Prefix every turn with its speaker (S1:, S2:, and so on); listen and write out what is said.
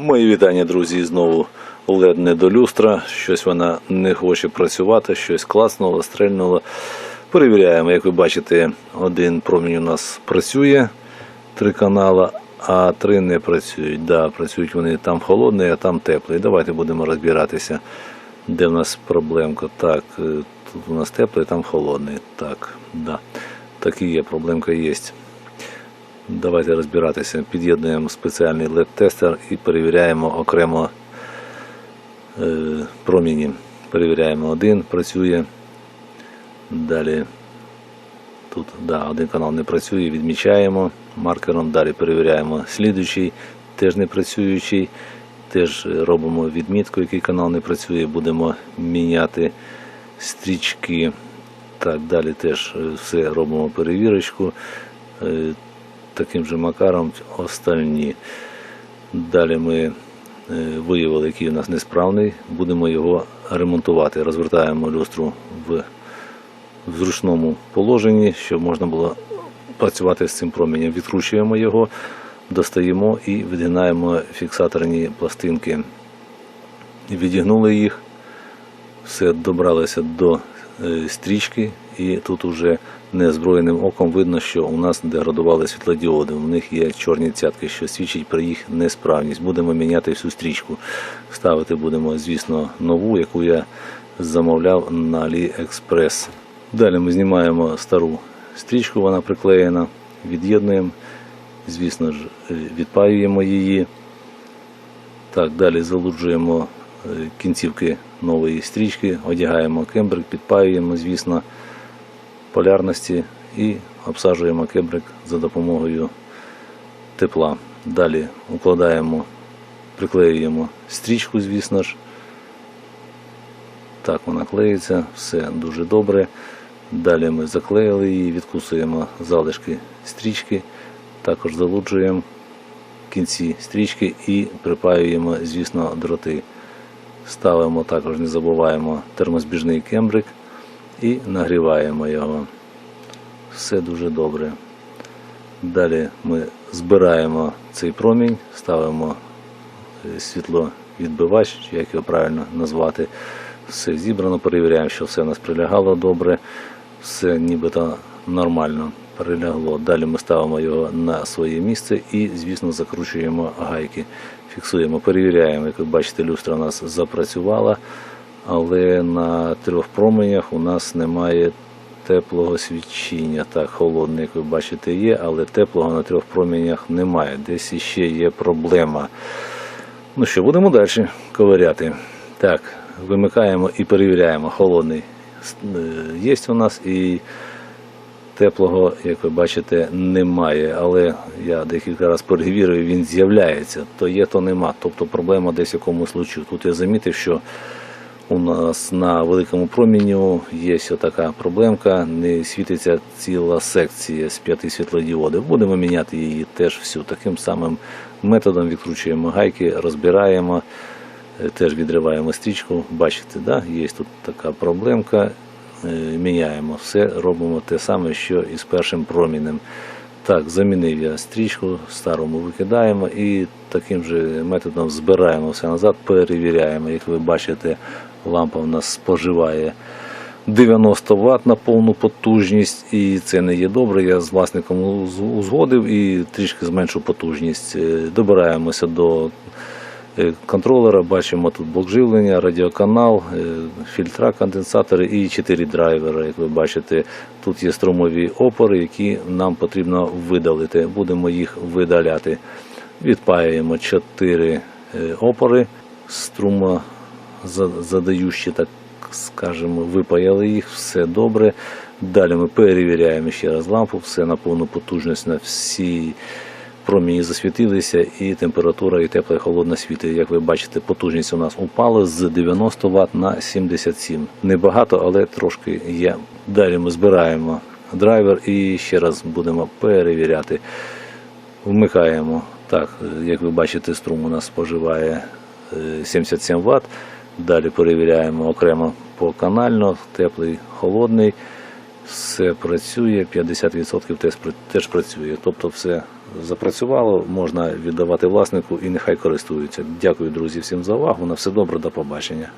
S1: Мої вітання, друзі, знову LED не до люстра. Щось вона не хоче працювати, щось класнуло, стрельнуло. Перевіряємо, як ви бачите, один промінь у нас працює, три канала, а три не працюють. Да, працюють вони там холодний, а там теплий. Давайте будемо розбиратися, де в нас проблемка. Так, е, тут у нас теплий, там холодний. Так, да. Такі є, проблемка є. Давайте розбиратися. Під'єднуємо спеціальний LED-тестер і перевіряємо окремо е, проміні. Перевіряємо один, працює. Далі тут да, один канал не працює, відмічаємо маркером. Далі перевіряємо слідуючий, теж не працюючий. Теж робимо відмітку, який канал не працює, будемо міняти стрічки. Так, далі теж е, все робимо перевірочку. Таким же макаром остальні. Далі ми е, виявили, який у нас несправний, будемо його ремонтувати. Розвертаємо люстру в, зручному положенні, щоб можна було працювати з цим променем. Відкручуємо його, достаємо і відгинаємо фіксаторні пластинки. Відігнули їх, все добралися до е, стрічки, і тут уже неозброєним оком видно, що у нас деградували світлодіоди. У них є чорні цятки, що свідчить про їх несправність. Будемо міняти всю стрічку. Ставити будемо, звісно, нову, яку я замовляв на AliExpress. Далі ми знімаємо стару стрічку, вона приклеєна, від'єднуємо, звісно ж, е, відпаюємо її. Так, далі залуджуємо е, кінцівки нової стрічки, одягаємо кембрик, підпаюємо, звісно, полярності і обсаджуємо кембрик за допомогою тепла. Далі укладаємо, приклеюємо стрічку, звісно ж. Так вона клеїться, все дуже добре. Далі ми заклеїли її, відкусуємо залишки стрічки, також залуджуємо кінці стрічки і припаюємо, звісно, дроти. Ставимо також, не забуваємо термозбіжний кембрик і нагріваємо його. Все дуже добре. Далі ми збираємо цей промінь, ставимо е, світловідбивач, як його правильно назвати. Все зібрано, перевіряємо, що все у нас прилягало добре, все нібито нормально прилягло. Далі ми ставимо його на своє місце і, звісно, закручуємо гайки. Фіксуємо, перевіряємо, як ви бачите, люстра у нас запрацювала, але на трьох променях у нас немає теплого свічіння. Так, холодний, як ви бачите, є, але теплого на трьох променях немає. Десь іще є проблема. Ну що, будемо далі ковиряти. Так, вимикаємо і перевіряємо. Холодний е, є у нас і теплого, як ви бачите, немає. Але я декілька разів перевірив, він з'являється. То є, то нема. Тобто проблема десь в якомусь случаю. Тут я замітив, що у нас на великому проміню є така проблемка, не світиться ціла секція з п'яти світлодіодів. Будемо міняти її теж всю таким самим методом. Відкручуємо гайки, розбираємо, е, теж відриваємо стрічку. Бачите, да? є тут така проблемка. Е, Міняємо все, робимо те саме, що і з першим промінем. Так, замінив я стрічку, старому викидаємо і таким же методом збираємо все назад, перевіряємо. Як ви бачите, лампа в нас споживає 90 Вт на повну потужність, і це не є добре. Я з власником узгодив і трішки зменшу потужність. Е, Добираємося до е, контролера, бачимо тут блок живлення, радіоканал, е, фільтра, конденсатори і 4 драйвери. Як ви бачите, тут є струмові опори, які нам потрібно видалити. Будемо їх видаляти. Відпаюємо 4 опори струмо за- задаючі, так скажемо, випаяли їх, все добре. Далі ми перевіряємо ще раз лампу, все на повну потужність на всі промені засвітилися, і температура, і тепла, і холодна світить. Як ви бачите, потужність у нас упала з 90 Вт на 77. Небагато, але трошки є. Далі ми збираємо драйвер і ще раз будемо перевіряти. Вмикаємо. Так, е, як ви бачите, струм у нас споживає е, 77 Вт. Далі перевіряємо окремо поканально, теплий, холодний. Все працює, 50% теж, теж працює. Тобто все запрацювало, можна віддавати власнику і нехай користуються. Дякую, друзі, всім за увагу. На все добре, до побачення.